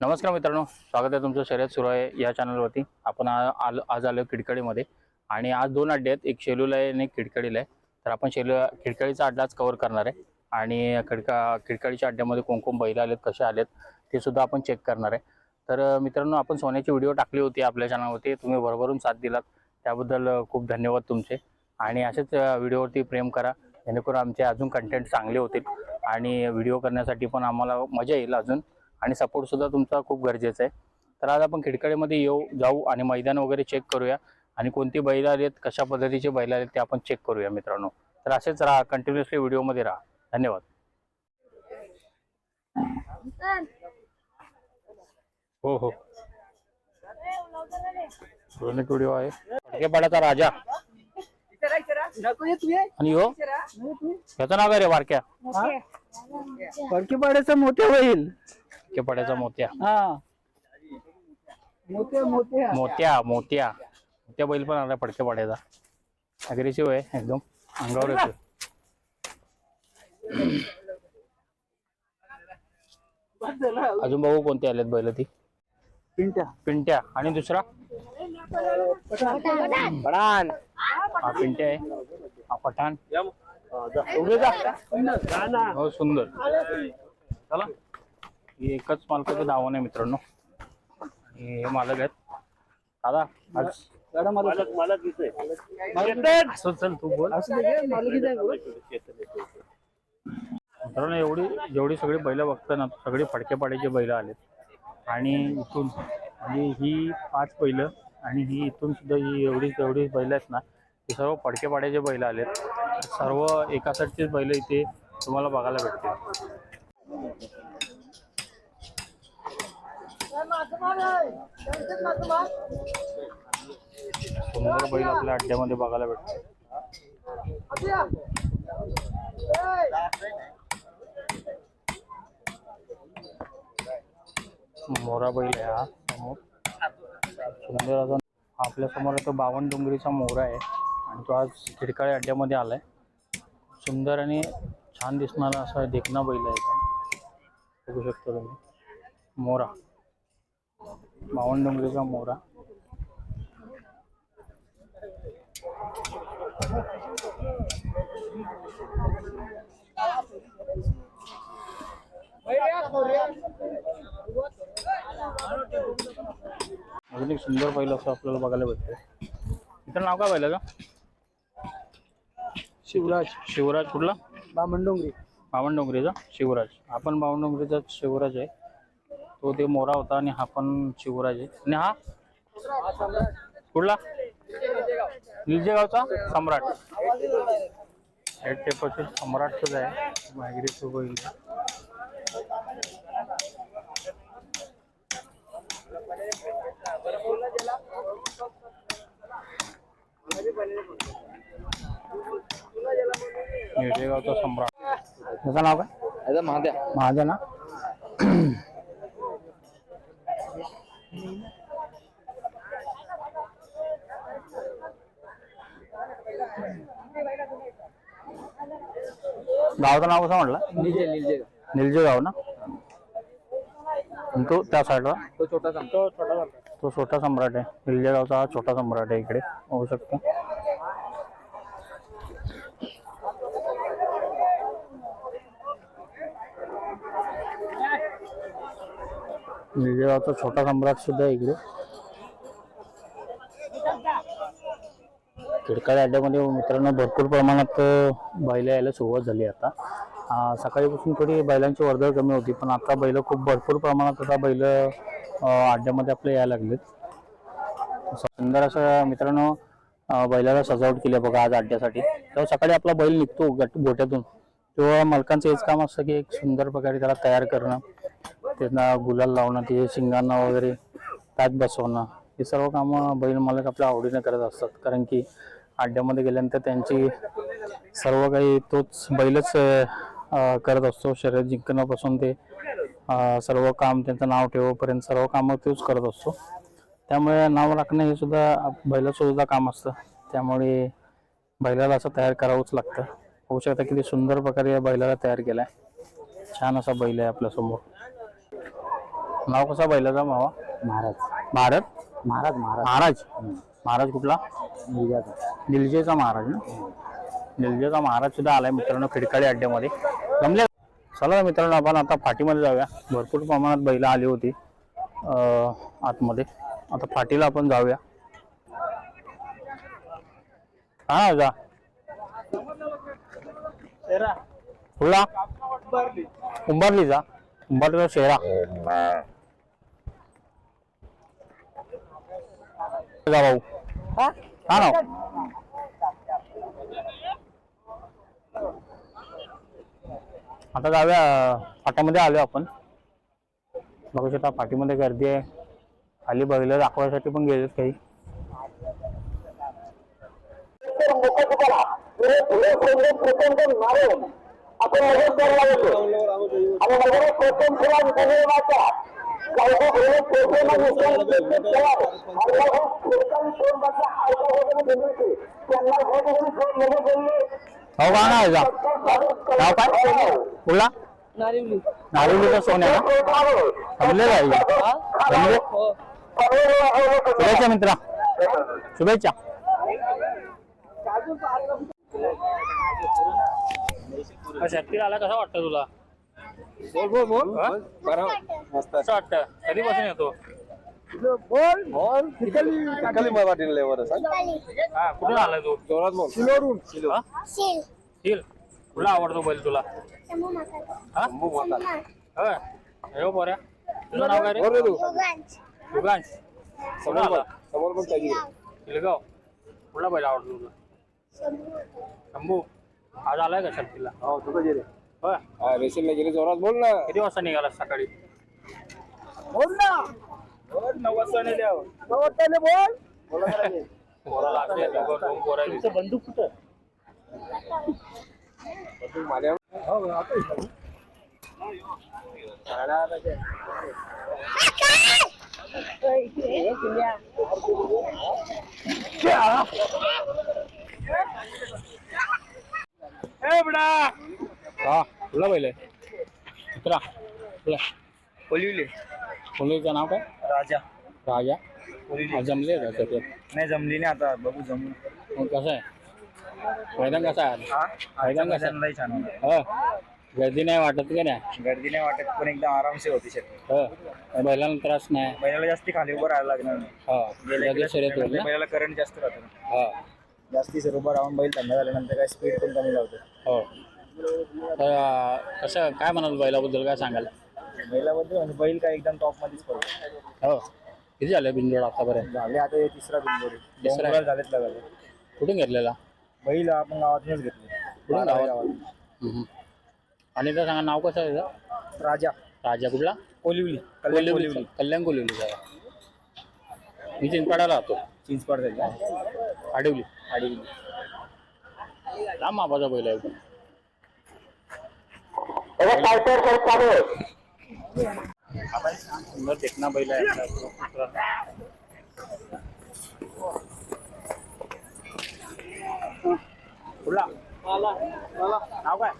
नमस्कार मित्रांनो स्वागत आहे तुमचं शर्यत सुरू आहे या चॅनलवरती. आपण आलो आज आलो खिडकडीमध्ये आणि आज दोन अड्डे आहेत एक शेलूला आहे आणि एक खिडकडीला आहे. तर आपण शेलू खिडकडीचा अड्डाच कवर करणार आहे आणि खिडका खिडकडीच्या अड्ड्यामध्ये कोणकोण बैल आलेत कसे आलेत ते सुद्धा आपण चेक करणार आहे. तर मित्रांनो आपण सोन्याची व्हिडिओ टाकली होती आपल्या चॅनलवरती. तुम्ही भरभरून साथ दिलात. त्याबद्दल खूप धन्यवाद तुमचे. आणि असेच व्हिडिओवरती प्रेम करा. जेणेकरून आमचे अजून कंटेंट चांगले होतील. आणि व्हिडिओ करण्यासाठी पण आम्हाला मजा येईल अजून. आणि सपोर्ट सुद्धा तुमचा खूप गरजेचा आहे. तर आज आपण खिडकडीमध्ये येऊ जाऊ आणि मैदान वगैरे चेक करूया. आणि कोणती बैल आलेत कशा पद्धतीचे बैल आलेत ते आपण चेक करूया मित्रांनो. तर असेच राहा कंटिन्युअसली व्हिडिओमध्ये राहा. धन्यवाद. हो हो. व्हिडिओ आहे. फडकेपाड्याचा राजा. आणि हो त्याचं नाव काय रे वारक्या? फडकेपाड्याचा मोठे होईल फडकेपाड्याचा मोत्या. हा. मोत्या मोत्या. मोत्या बैल पण आला फडकेपाड्याचा अग्रेसिव्ह आहे एकदम. अंगावर येतो अजून बघू कोणते आलेत बैल ती. पिंट्या. पिंट्या. आणि दुसरा? पडान हा पिंट्या आहे. हा पठाण. हो सुंदर. चला. हे एकच मालकाचं नाव आहे मित्रांनो. आणि हे मालक आहेत. दादा आज गाडा मला असं चल तू बोल. असं दे, मालकीच आहे बोल. मित्रांनो एवढी जेवढी सगळी बैल बघता ना सगळी फडकेपाड्याची बैल आलेत. आणि इथून म्हणजे ही पाच बैल आणि ही इथून सुद्धा ही एवढी तेवढी बैल आहेत ना ही सर्व फडकेपाड्याचे बैल आलेत. सर्व एकासाठीच बैल इथे तुम्हाला बघायला भेटतील. सुंदर बैल आपल्या अड्ड्यामध्ये बघायला भेटते. मोरा बैल आहे हा समोर. सुंदर असा आपल्यासमोर तो बावन्न डोंगरीचा मोरा आहे आणि तो आज खिडकाळे अड्ड्यामध्ये आलाय. सुंदर आणि छान दिसणारा असा देखना बैल आहे बघू शकता तुम्ही. मोरा. बावन्न डोंगरीचा मोरा. अजून एक सुंदर बैल असं आपल्याला बघायला भेटतंय. इथं नाव काय बैलाचं? शिवराज. शिवराज कुठला? बामणडोंगरी बावन्न डोंगरीचा? शिवराज. आपण बावन्न डोंगरीचा शिवराज आहे. तो ते मोरा होता आणि हा पण शिवराज आहे. आणि हा? कुठला? निलजेगावचा सम्राट. हेड टेपरचे सम्राट सुद्धा आहे. मागिरी तो बैल निलजेगावचा सम्राट. त्याचं नाव काय? महाद्या माझं ना? गावाचं नाव कसं म्हटलं? निजे निजे निलजे गाव ना? आणि तो त्या साईडला तो छोटा तो छोटा तो छोटा सम्राट आहे. निलजे गावचा हा छोटा सम्राट आहे इकडे. होऊ शकतो. निलजे छोटा सम्राट सुद्धा इकडे. खिडकाळी अड्ड्यामध्ये मित्रांनो भरपूर प्रमाणात बैल यायला सुरुवात झाली आता. सकाळीपासून थोडी बैलांची वर्दळ कमी होती पण आता बैल खूप भरपूर प्रमाणात आता बैल अड्ड्यामध्ये आपले यायला लागलेत. सुंदर असं मित्रांनो बैलाला सजावट केली बघा आज अड्ड्यासाठी तेव्हा सकाळी आपला बैल निघतो गट गोट्यातून तेव्हा मालकांचं हेच काम असतं की एक सुंदर प्रकारे त्याला तयार करणं. त्यांना गुलाल लावणं ते शिंगांना वगैरे त्यात बसवणं हे सर्व कामं बैल मालक आपल्या आवडीने करत असतात. कारण की अड्ड्यामध्ये गेल्यानंतर त्यांची सर्व काही तोच बैलच करत असतो. शर्यत जिंकण्यापासून ते सर्व काम त्यांचं नाव ठेवपर्यंत सर्व कामं तोच करत असतो. त्यामुळे नाव राखणं हे सुद्धा बैलाचं सुद्धा काम असतं. त्यामुळे बैलाला असं तयार करावंच लागतं. होऊ शकतं किती सुंदर प्रकारे या बैलाला तयार केलाय. छान असा बैल आहे आपल्यासमोर नाव कसं बैलाचा मावा? महाराज. भारत? महाराज महाराज. महाराज? महाराज कुठला? मुलग्याचा दिलजेचा महाराज ना? दिलजेचा महाराज सुद्धा आलाय मित्रांनो खिडकाळी अड्ड्यामध्ये जमले? चला मित्रांनो आपण आता फाटीमध्ये जाऊया. भरपूर प्रमाणात बैल आली होती अं, आतमध्ये. आता फाटीला आपण जाऊया. हा जा. कुठला? उंबारलीचा. उंबारलीचा शेरा भाऊ. हा? ना आता जाऊया फाट्यामध्ये आलो आपण. बघू शकता फाटीमध्ये गर्दी आहे. खाली बघितलं दाखवायसाठी पण गेलेत काही. आपण हे हो का? ना जा नाव काय? कुठला नारिवली. नारिवलीचा सोन्या ना जमले का जमले शुभेच्छा मित्रा. शुभेच्छा. शक्ती आला कसा वाटतं तुला? बोल बोल बोल. हा? मस्त. कसं वाटतं कधीपासून येतो? बोल बोल. निकली खाली मला वाटेल लेवर सांग. हा कुठून आलाय तू? जोरात बोल. सिलोरून हा? शील हिल कुठला आवडतो बैल तुला? हा? अयो बोऱ्या तुझं नाव काय रे? रे तू. योगांश. कुठून आला? समोर पण काही किलगाव कुठला बैल आवडतो तुला? शंभू. आज आलाय का शक्तीला हो तुझं गेले होय हा रेशीमला गेले जोरात बोल ना. किती वाजता निघाला सकाळी? बोल ना. बोल नव्वद नव्वद बोल. बोला लागले दोघं दोन पोरं आहेत. बंदूक कुठं? माझ्या हा कुठला बैल आहे मित्रा कुठला बोलिवली. मुलीचं नाव काय? राजा. राजा. जमले का त्याच्यात? नाही जमली नाही आता. बघू जमू. मग कसं आहे? मैदान कसं आहे आज? मैदान कसं? लई छान हो. गर्दी नाही वाटत का नाही? गर्दी नाही वाटत पण एकदम आरामसे होती शेत हो. बैलांना त्रास नाही. बैलाला जास्ती खाली उभं राहायला लागणार नाही. हो. गेल्या लगेच शर्यत होईल ना? बैलाला करंट जास्त राहतं. ना. हो. जास्ती सर उभं राहून बैल थंड झाल्यानंतर काय स्पीड पण कमी लावतो हो. तर कसं काय म्हणाल बैलाबद्दल काय सांगाल? बैलाबद्दल म्हणजे बैल काय एकदम टॉप मध्येच पडतो हो. किती झाले बिनजोड आतापर्यंत? झाले आता हे तिसरा बिंदोरी तिसरा झालेत लगाले कुठून घेतलेला? बैल आपण गावातूनच घेतले. कुठून गावात? हम्म. आणि तर सांगा नाव कसं आहे त्याचं? राजा. राजा कुठला? कोलिवली कल्याण कोलिवलीचा. कोलिवली कल्याण कोलिवलीचा मी चिंचपाड्याला राहतो. चिंचपाड झाली आडिवली. आडी लांब मापाचा बैल आहे. सुंदर देखना बैल आहे? कुठला नाव काय?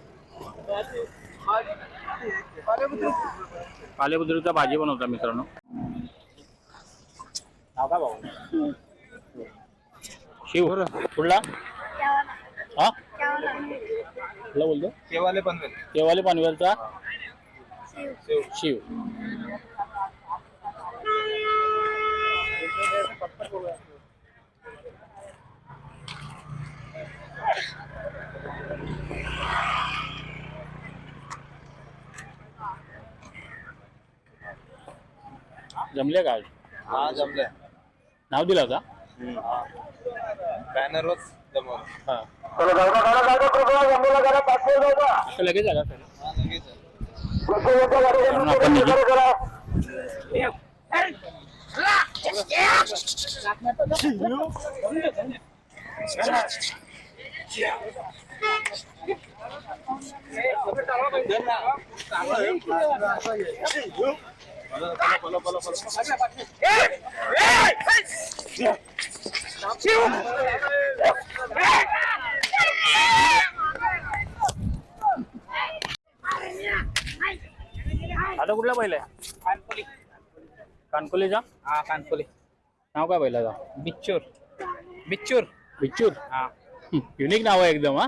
पालेबुद्रीचा भाजी बनवता मित्रांनो. नाव काय भाऊ? शिव. कुठला हा? कुठला बोलतो केवाले पण केवाले पनवेलचा? शिव. जमले का आज? हा जमले नाव दिलं होता? बॅनरच जमवलं. हा. चला जाऊ का जाऊ का कृपया जमलेला जरा पाठवून जाऊ का तर लगेच आला सर हा लगेच आहे. कृपया गाडी म्हणून आपण निघू. करा आता कुठला बैल आहे कानकोलीचा हा कानकोले नाव काय बैलाचा बिच्चूर. बिच्चूर. बिच्चूर? हा. युनिक नाव आहे एकदम हा.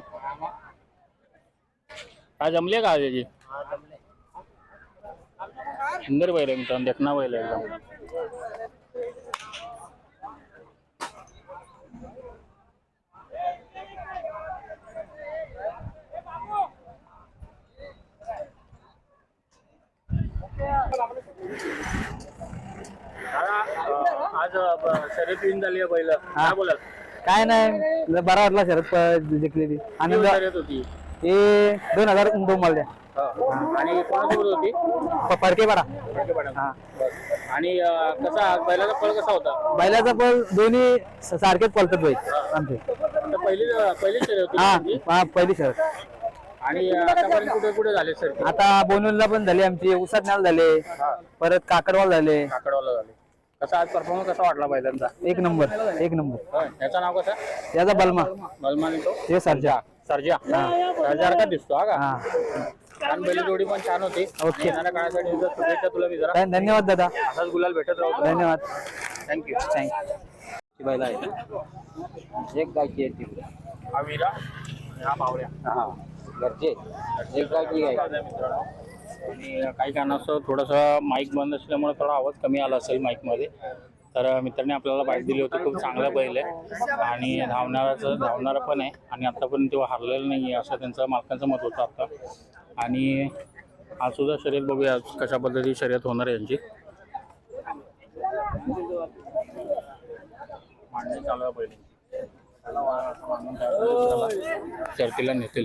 आज जमले का त्याची सुंदर बैल आहे मित्रांनो देखना बैल आहे एकदम. आज शर्यत येऊन झाली आहे बैल काय बोलाल? काय नाही. बरा वाटला शरद जिंकलेली. शर्यत होती? हे दोन हजार दोन मला द्या आणि कोणासोबत होती? परकेपाडा हा. आणि अं, कसा बैलाचा फळ कसा होता? बैलाचा पण दोन्ही स- सारखेच पलतात बैल आमचे. तर पहिली पहिली शर्यत होती हा. हा पहिली शरद आणि अं, आतापर्यंत कुठे कुठे झाले सर आता बोनवलीला पण झाली आमची उसात नाल झाले परत काकडवाल झाले. काकडवाला झाले. कसा आज परफॉर्मन्स कसा वाटला बैलांचा? एक नंबर एक नंबर. याचं नाव कसं? याचा बलमा. बलमान तो? हे सरजा. सर्जा. सर्जा. का दिसतो हा का? हा. छान बैल जोडी पण छान होती. ओके. येणाऱ्या काळासाठी तुझं शुभेच्छा तुला मी जरा ध- धन्यवाद दादा. असाच गुलाल भेटत राहतो धन्यवाद. थँक्यू थँक्यू बैल आहे. एक गायची आहे ती. हा वीरा हा पावऱ्या हा. घरचे एक गायची गाय मित्रांनो आणि काही कारणास्तव थोडंसं माईक बंद असल्यामुळे थोडा आवाज कमी आला असेल माईकमध्ये तर मित्रांनी आपल्याला बाईक दिली होती. खूप चांगला बैल आहे. आणि धावणाराचं धावणारा पण आहे. आणि आत्तापर्यंत तेव्हा हरलेलं नाही आहे असं त्यांचं मालकांचं मत होतं आत्ता आणि आज सुद्धा शर्यत बघूया आज कशा पद्धतीची शर्यत होणार आहे यांची. मांडणी चालू आहे बैल शर्तीला नेतील.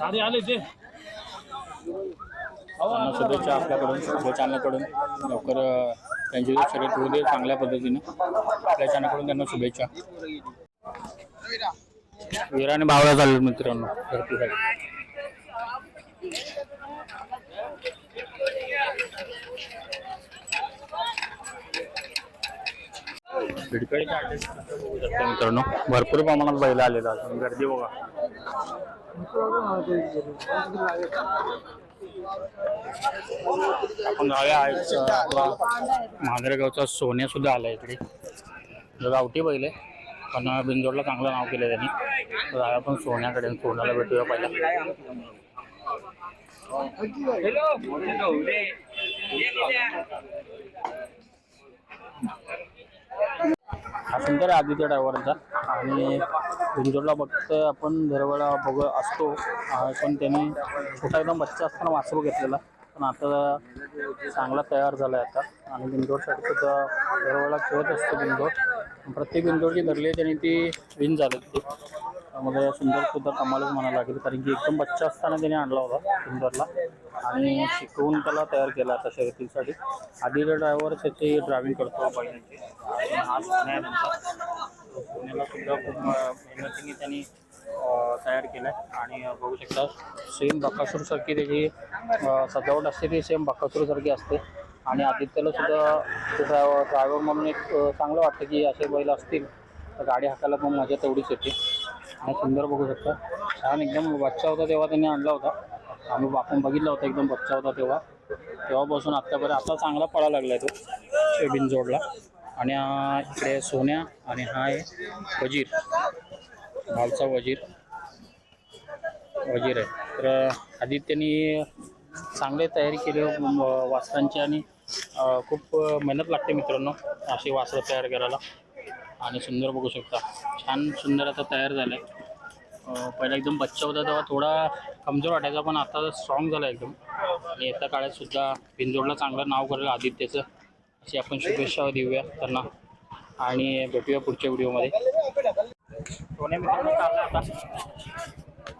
इकडे आले ते. शुभेच्छा आपल्याकडून आपल्या चॅनलकडून लवकर त्यांची शर्यत होऊ दे चांगल्या पद्धतीने आपल्या चॅनलकडून त्यांना शुभेच्छा. वीराने भावला चालू मित्रांनो भरतीसाठी बघू शकता मित्रांनो भरपूर प्रमाणात बैल आलेला असून गर्दी बघा. आपण जाऊया. आपला मांजरेगावचा सोन्या सुद्धा आला इकडे. गावठी बैल आहे. पण अं, बिंजोडला चांगलं नाव केलं त्यांनी. तर पण आपण सोन्याकडे सोन्याला भेटूया पहिला. हा सुंदर आहे आदित्य ड्रायव्हरचा आणि बिंजोडला फक्त आपण दरवेळा बघ असतो. पण त्यांनी छोटा एकदम बच्चा असताना वासरू घेतलेला. पण आता चांगला तयार झाला आहे आता. आणि बिंदोडसाठी सुद्धा दरवेळा खेळत असतो बिंदोड प्रत्येक बिंदोडची धरली आहे त्यांनी ती विन झाली ती त्यामध्ये सुंदर सुद्धा कमालच म्हणायला लागेल कारण की एकदम बच्चा असताना त्याने आणला होता सुंदरला. आणि शिकवून त्याला तयार केला आता शर्यतीसाठी. आदित्य ड्रायव्हर त्याची ड्रायव्हिंग करतो बैलांची आहे पुण्याला सुद्धा खूप मेहनतीने त्यांनी तयार केलाय. आणि बघू शकता सेम बकासूरसारखी त्याची सजावट असते ती सेम बकासूरसारखी असते. आणि आदित्यला सुद्धा ड्रायव्हर ड्रायव्हर म्हणून एक चांगलं वाटतं की असे बैल असतील तर गाडी हाकायला पण मजा तेवढीच येते. आणि सुंदर बघू शकता. छान एकदम बच्चा होता तेव्हा त्यांनी आणला होता. आम्ही आपण बघितला होता एकदम बच्चा होता तेव्हा. तेव्हापासून आत्तापर्यंत आता चांगला पळा लागला आहे तो बिनजोडला आणि हा इकडे सोन्या आणि हा आहे वजीर. भावचा वजीर. वजीर आहे. तर आदित्यनी चांगले तयारी केली हो, वासरांची आणि खूप मेहनत लागते मित्रांनो अशी वासरं तयार करायला. आणि सुंदर बघू शकता. छान सुंदर आता तयार झालं आहे पहिला एकदम बच्चा होता तेव्हा थोडा कमजोर वाटायचा पण आता स्ट्रॉंग झाला एकदम. आणि येत्या काळात सुद्धा पिंजोडला चांगलं नाव करेल आदित्यचं. अशी आपण शुभेच्छा देऊया त्यांना. आणि भेटूया पुढच्या व्हिडिओमध्ये. सोने आता.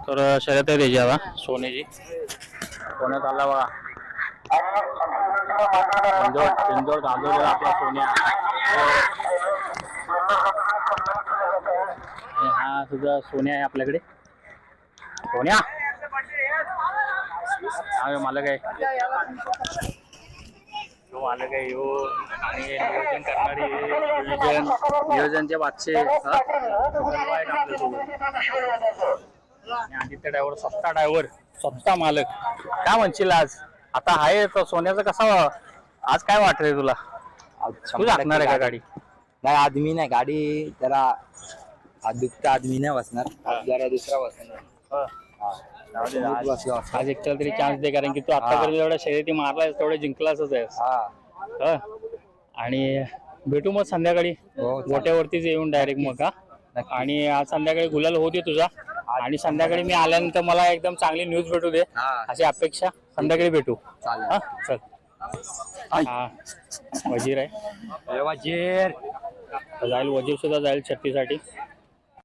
तर शर्यत आहे त्याची आता सोन्याची सोन्यात आला बघा. इंदोर इंदोर गांजवलेला आपला सोन्या. आणि हा सुद्धा सोन्या आहे आपल्याकडे. सोन्या? हा ह्यो ह्यो मालक आहे ह्यो आणि नियोजन करणारी नियोजन नियोजनचे. आणि आदित्य ड्रायव्हर स्वतः ड्रायव्हर स्वतः मालक. काय म्हणशील आज? आता आहे तो सोन्याचं कसा आज काय वाटतंय तुला? तू टाकणार आहे का गाडी? नाही आदमी नाही. गाडी जरा दुखता आदमी नाही बसणार जरा दुसरा बसणार. आज. एकट्याला तरी चान्स दे कारण की तू आतापर्यंत जेवढ्या शर्यती मारलायस तेवढे जिंकलाच आहेस. हा. ह? आणि भेटू मग संध्याकाळी. हो, चालेल. गोट्यावरतीच येऊन डायरेक्ट मग का आणि आज संध्याकाळी गुलाल होते तुझा. आणि संध्याकाळी मी आल्यानंतर मला एकदम चांगली न्यूज भेटू दे. हा. अशी अपेक्षा. संध्याकाळी भेटू. चालेल. हा चल. हा. वजीर आहे. वजीर. जाईल वजीर सुद्धा जाईल छत्तीसाठी